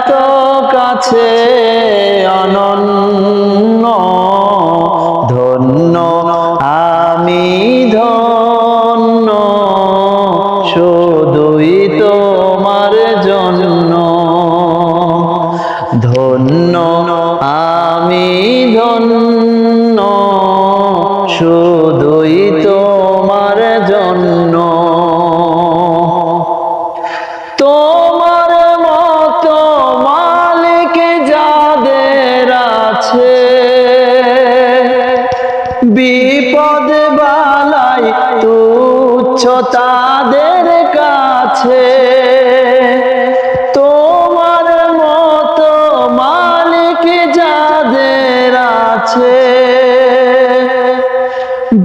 এত কাছে অনন্য, ধন্য, আমি ধন্য, শুধুই তোমার জন্য, ধন্য, আমি ধন্য, শুধুই তোমার জন্য। বিপদ বালাই তুচ্ছ তাদের কাছে। তোমার মতো মালিক যাদের আছে,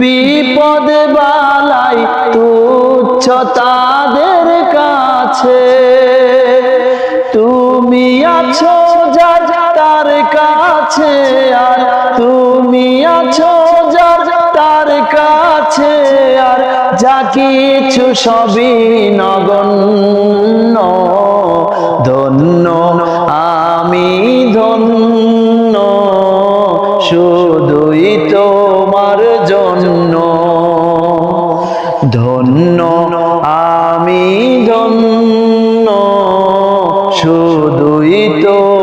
বিপদ বালাই তুচ্ছ তাদের কাছে। তুমি আছো যা তার কাছে, আর তুমি আছো কিছু সবই নগণ্য। ধন্য আমি ধন্য শুধুই তোমার জন্য। ধন্য আমি ধন্য শুধুই তোমার